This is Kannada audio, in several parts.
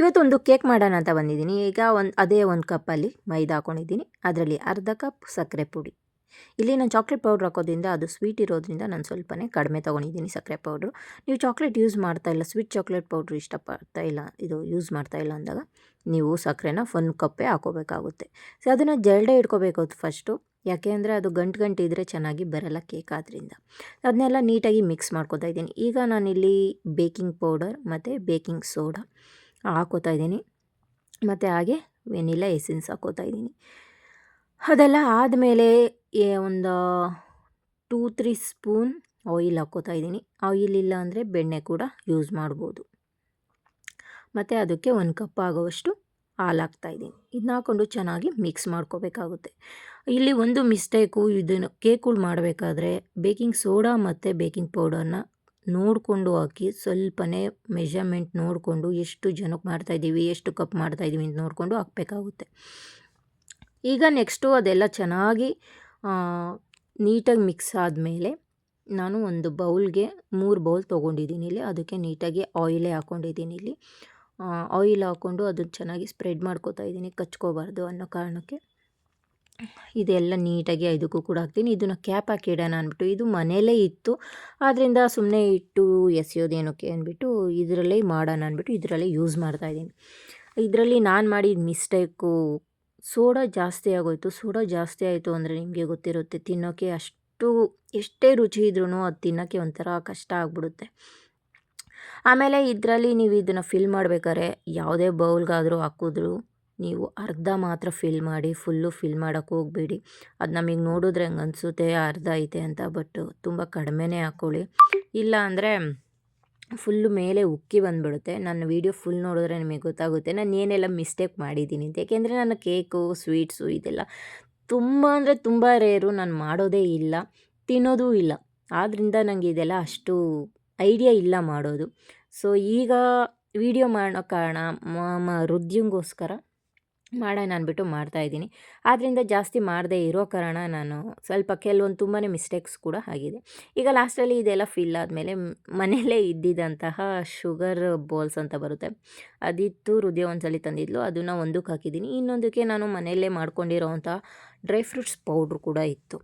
ಇವತ್ತೊಂದು ಕೇಕ್ ಮಾಡೋಣ ಅಂತ ಬಂದಿದ್ದೀನಿ. ಈಗ ಒಂದು, ಅದೇ ಒಂದು ಕಪ್ಪಲ್ಲಿ ಮೈದಾ ಹಾಕ್ಕೊಂಡಿದ್ದೀನಿ ಅದರಲ್ಲಿ ಅರ್ಧ ಕಪ್ ಸಕ್ಕರೆ ಪುಡಿ. ಇಲ್ಲಿ ನಾನು ಚಾಕ್ಲೇಟ್ ಪೌಡ್ರ್ ಹಾಕೋದ್ರಿಂದ ಅದು ಸ್ವೀಟ್ ಇರೋದ್ರಿಂದ ನಾನು ಸ್ವಲ್ಪನೇ ಕಡಿಮೆ ತೊಗೊಂಡಿದ್ದೀನಿ ಸಕ್ಕರೆ ಪೌಡ್ರು ನೀವು ಚಾಕ್ಲೇಟ್ ಯೂಸ್ ಮಾಡ್ತಾ ಇಲ್ಲ ಸ್ವೀಟ್ ಚಾಕ್ಲೇಟ್ ಪೌಡ್ರ್ ಇಷ್ಟಪಡ್ತಾ ಇಲ್ಲ, ಇದು ಯೂಸ್ ಮಾಡ್ತಾ ಇಲ್ಲ ಅಂದಾಗ ನೀವು ಸಕ್ಕರೆನ ಒಂದು ಕಪ್ಪೇ ಹಾಕೋಬೇಕಾಗುತ್ತೆ. ಸೊ ಅದನ್ನು ಜಲ್ಡೆ ಇಟ್ಕೋಬೇಕು ಫಸ್ಟು ಯಾಕೆ ಅಂದರೆ ಅದು ಗಂಟು ಗಂಟು ಇದ್ದರೆ ಚೆನ್ನಾಗಿ ಬರಲ್ಲ ಕೇಕ್ ಆದ್ದರಿಂದ ಅದನ್ನೆಲ್ಲ ನೀಟಾಗಿ ಮಿಕ್ಸ್ ಮಾಡ್ಕೋತಾ ಇದ್ದೀನಿ. ಈಗ ನಾನಿಲ್ಲಿ ಬೇಕಿಂಗ್ ಪೌಡರ್ ಮತ್ತು ಬೇಕಿಂಗ್ ಸೋಡಾ ಹಾಕೋತಾ ಇದ್ದೀನಿ. ಮತ್ತು ಹಾಗೆ ವೆನಿಲ್ಲ ಎಸೆನ್ಸ್ ಹಾಕೋತಾ ಇದ್ದೀನಿ. ಅದೆಲ್ಲ ಆದಮೇಲೆ ಒಂದು ಟೂ ತ್ರೀ ಸ್ಪೂನ್ ಆಯಿಲ್ ಹಾಕ್ಕೋತಾ ಇದ್ದೀನಿ. ಆಯಿಲ್ ಇಲ್ಲ ಅಂದರೆ ಬೆಣ್ಣೆ ಕೂಡ ಯೂಸ್ ಮಾಡ್ಬೋದು. ಮತ್ತು ಅದಕ್ಕೆ ಒಂದು ಕಪ್ ಆಗೋವಷ್ಟು ಹಾಲು ಹಾಕ್ತಾಯಿದ್ದೀನಿ ಇದನ್ನ ಹಾಕ್ಕೊಂಡು ಚೆನ್ನಾಗಿ ಮಿಕ್ಸ್ ಮಾಡ್ಕೋಬೇಕಾಗುತ್ತೆ. ಇಲ್ಲಿ ಒಂದು ಮಿಸ್ಟೇಕು ಇದನ್ನು ಕೇಕುಗಳು ಮಾಡಬೇಕಾದ್ರೆ ಬೇಕಿಂಗ್ ಸೋಡಾ ಮತ್ತು ಬೇಕಿಂಗ್ ಪೌಡರ್ನ ನೋಡಿಕೊಂಡು ಹಾಕಿ ಸ್ವಲ್ಪನೇ ಮೆಷರ್ಮೆಂಟ್ ನೋಡಿಕೊಂಡು ಎಷ್ಟು ಜನಕ್ಕೆ ಮಾಡ್ತಾಯಿದ್ದೀವಿ ಎಷ್ಟು ಕಪ್ ಮಾಡ್ತಾಯಿದ್ದೀವಿ ಅಂತ ನೋಡಿಕೊಂಡು ಹಾಕಬೇಕಾಗುತ್ತೆ. ಈಗ ನೆಕ್ಸ್ಟು ಅದೆಲ್ಲ ಚೆನ್ನಾಗಿ ನೀಟಾಗಿ ಮಿಕ್ಸ್ ಆದಮೇಲೆ ನಾನು ಒಂದು ಬೌಲ್ಗೆ ಮೂರು ಬೌಲ್ ತೊಗೊಂಡಿದ್ದೀನಿ ಇಲ್ಲಿ. ಅದಕ್ಕೆ ನೀಟಾಗಿ ಆಯಿಲೇ ಹಾಕ್ಕೊಂಡಿದ್ದೀನಿ ಇಲ್ಲಿ. ಆಯಿಲ್ ಹಾಕ್ಕೊಂಡು ಅದನ್ನು ಚೆನ್ನಾಗಿ ಸ್ಪ್ರೆಡ್ ಮಾಡ್ಕೋತಾ ಇದ್ದೀನಿ, ಕಚ್ಕೋಬಾರ್ದು ಅನ್ನೋ ಕಾರಣಕ್ಕೆ. ಇದೆಲ್ಲ ನೀಟಾಗಿ ಇದಕ್ಕೂ ಕೂಡ ಹಾಕ್ತೀನಿ. ಇದನ್ನು ಕ್ಯಾಪ್ ಹಾಕಿ ಇಡೋಣ ಅಂದ್ಬಿಟ್ಟು, ಇದು ಮನೆಯಲ್ಲೇ ಇತ್ತು. ಆದ್ದರಿಂದ ಸುಮ್ಮನೆ ಇಟ್ಟು ಎಸೆಯೋದೇನಕ್ಕೆ ಅಂದ್ಬಿಟ್ಟು, ಇದರಲ್ಲೇ ಮಾಡೋಣ ಅಂದ್ಬಿಟ್ಟು ಇದರಲ್ಲೇ ಯೂಸ್ ಮಾಡ್ತಾಯಿದ್ದೀನಿ ಇದರಲ್ಲಿ ನಾನು ಮಾಡಿದ ಮಿಸ್ಟೇಕು, ಸೋಡಾ ಜಾಸ್ತಿ ಆಗೋಯಿತು. ಸೋಡಾ ಜಾಸ್ತಿ ಆಯಿತು ಅಂದರೆ ನಿಮಗೆ ಗೊತ್ತಿರುತ್ತೆ ತಿನ್ನೋಕ್ಕೆ ಅಷ್ಟು, ಎಷ್ಟೇ ರುಚಿ ಇದ್ರೂ ಅದು ತಿನ್ನೋಕ್ಕೆ ಒಂಥರ ಕಷ್ಟ ಆಗಿಬಿಡುತ್ತೆ. ಆಮೇಲೆ ಇದರಲ್ಲಿ ನೀವು ಇದನ್ನು ಫಿಲ್ ಮಾಡಬೇಕಾದ್ರೆ, ಯಾವುದೇ ಬೌಲ್ಗಾದರೂ ಹಾಕಿದ್ರು ನೀವು ಅರ್ಧ ಮಾತ್ರ ಫಿಲ್ ಮಾಡಿ ಫುಲ್ಲು ಫಿಲ್ ಮಾಡೋಕ್ಕೆ ಹೋಗಬೇಡಿ. ಅದು ನಮಗೆ ನೋಡಿದ್ರೆ ಹಂಗೆ ಅನಿಸುತ್ತೆ, ಅರ್ಧ ಐತೆ ಅಂತ ಬಟ್ ತುಂಬ ಕಡಿಮೆನೇ ಹಾಕ್ಕೊಳ್ಳಿ ಇಲ್ಲ ಅಂದರೆ ಫುಲ್ಲು ಮೇಲೆ ಉಕ್ಕಿ ಬಂದುಬಿಡುತ್ತೆ. ನನ್ನ ವೀಡಿಯೋ ಫುಲ್ ನೋಡಿದ್ರೆ ನಿಮಗೆ ಗೊತ್ತಾಗುತ್ತೆ. ನಾನು ಏನೆಲ್ಲ ಮಿಸ್ಟೇಕ್ ಮಾಡಿದ್ದೀನಿ ಅಂತ. ಏಕೆಂದರೆ ನಾನು ಕೇಕು ಸ್ವೀಟ್ಸು ಇದೆಲ್ಲ ತುಂಬ ಅಂದರೆ ತುಂಬ ರೇರು ನಾನು ಮಾಡೋದೇ ಇಲ್ಲ, ತಿನ್ನೋದೂ ಇಲ್ಲ. ಆದ್ದರಿಂದ ನನಗೆ ಇದೆಲ್ಲ ಅಷ್ಟು ಐಡಿಯಾ ಇಲ್ಲ ಮಾಡೋದು. ಸೊ ಈಗ ವಿಡಿಯೋ ಮಾಡೋ ಕಾರಣ ರುದ್ಯಂಗೋಸ್ಕರ ಮಾಡೋಣ ಅಂದ್ಬಿಟ್ಟು ಮಾಡ್ತಾಯಿದ್ದೀನಿ ಆದ್ದರಿಂದ ಜಾಸ್ತಿ ಮಾಡದೇ ಇರೋ ಕಾರಣ ನಾನು ಸ್ವಲ್ಪ ಕೆಲವೊಂದು ತುಂಬಾ ಮಿಸ್ಟೇಕ್ಸ್ ಕೂಡ ಆಗಿದೆ. ಈಗ ಲಾಸ್ಟಲ್ಲಿ ಇದೆಲ್ಲ ಫಿಲ್ ಆದಮೇಲೆ ಮನೆಯಲ್ಲೇ ಇದ್ದಿದ್ದಂತಹ ಶುಗರ್ ಬೋಲ್ಸ್ ಅಂತ ಬರುತ್ತೆ. ಅದಿತ್ತು ಹೃದಯ ಒಂದ್ಸಲಿ ತಂದಿದ್ಲು, ಅದನ್ನು ಒಂದಕ್ಕೆ ಹಾಕಿದ್ದೀನಿ. ಇನ್ನೊಂದಕ್ಕೆ ನಾನು ಮನೆಯಲ್ಲೇ ಮಾಡ್ಕೊಂಡಿರೋವಂಥ ಡ್ರೈ ಫ್ರೂಟ್ಸ್ ಪೌಡ್ರ್ ಕೂಡ ಇತ್ತು.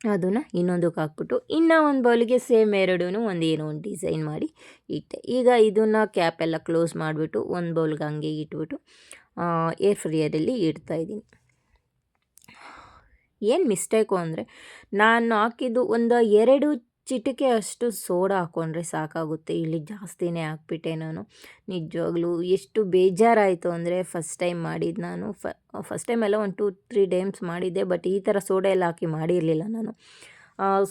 ಅದನ್ನು ಇನ್ನೊಂದಕ್ಕೆ ಹಾಕ್ಬಿಟ್ಟು ಇನ್ನೂ ಒಂದು ಬೌಲಿಗೆ ಸೇಮ್ ಎರಡೂ ಒಂದು ಏನೋ ಒಂದು ಡಿಸೈನ್ ಮಾಡಿ ಇಟ್ಟೆ, ಈಗ ಇದನ್ನು ಕ್ಯಾಪೆಲ್ಲ ಕ್ಲೋಸ್ ಮಾಡಿಬಿಟ್ಟು ಒಂದು ಬೌಲ್ಗೆ ಹಂಗೆ ಇಟ್ಬಿಟ್ಟು ಏರ್ ಫ್ರೀಯರಲ್ಲಿ ಇಡ್ತಾ ಇದ್ದೀನಿ. ಏನು ಮಿಸ್ಟೇಕು ಅಂದರೆ ನಾನು ಹಾಕಿದ್ದು ಒಂದು ಎರಡು ಚಿಟಿಕೆ ಅಷ್ಟು ಸೋಡಾ ಹಾಕ್ಕೊಂಡ್ರೆ ಸಾಕಾಗುತ್ತೆ. ಇಲ್ಲಿ ಜಾಸ್ತಿನೇ ಹಾಕ್ಬಿಟ್ಟೆ ನಾನು. ನಿಜವಾಗ್ಲೂ ಎಷ್ಟು ಬೇಜಾರಾಯಿತು ಅಂದರೆ ಫಸ್ಟ್ ಟೈಮ್ ಮಾಡಿದ್ದು ನಾನು. ಫಸ್ಟ್ ಟೈಮ್ ಎಲ್ಲ ಒಂದು ಟೂ ತ್ರೀ ಟೈಮ್ಸ್ ಮಾಡಿದ್ದೆ ಬಟ್ ಈ ಥರ ಸೋಡಾ ಎಲ್ಲ ಹಾಕಿ ಮಾಡಿರಲಿಲ್ಲ ನಾನು.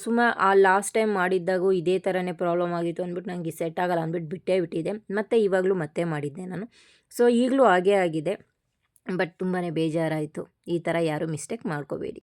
ಸುಮ್ಮ ಆ ಲಾಸ್ಟ್ ಟೈಮ್ ಮಾಡಿದ್ದಾಗೂ ಇದೇ ಥರನೇ ಪ್ರಾಬ್ಲಮ್ ಆಗಿತ್ತು ಅಂದ್ಬಿಟ್ಟು ನನಗೆ ಸೆಟ್ ಆಗಲ್ಲ ಅಂದ್ಬಿಟ್ಟು ಬಿಟ್ಟೇ ಬಿಟ್ಟಿದೆ ಮತ್ತು ಇವಾಗಲೂ ಮತ್ತೆ ಮಾಡಿದ್ದೆ ನಾನು. ಸೊ ಈಗಲೂ ಹಾಗೇ ಆಗಿದೆ ಬಟ್ ತುಂಬಾ ಬೇಜಾರಾಯಿತು. ಈ ಥರ ಯಾರೂ ಮಿಸ್ಟೇಕ್ ಮಾಡ್ಕೋಬೇಡಿ.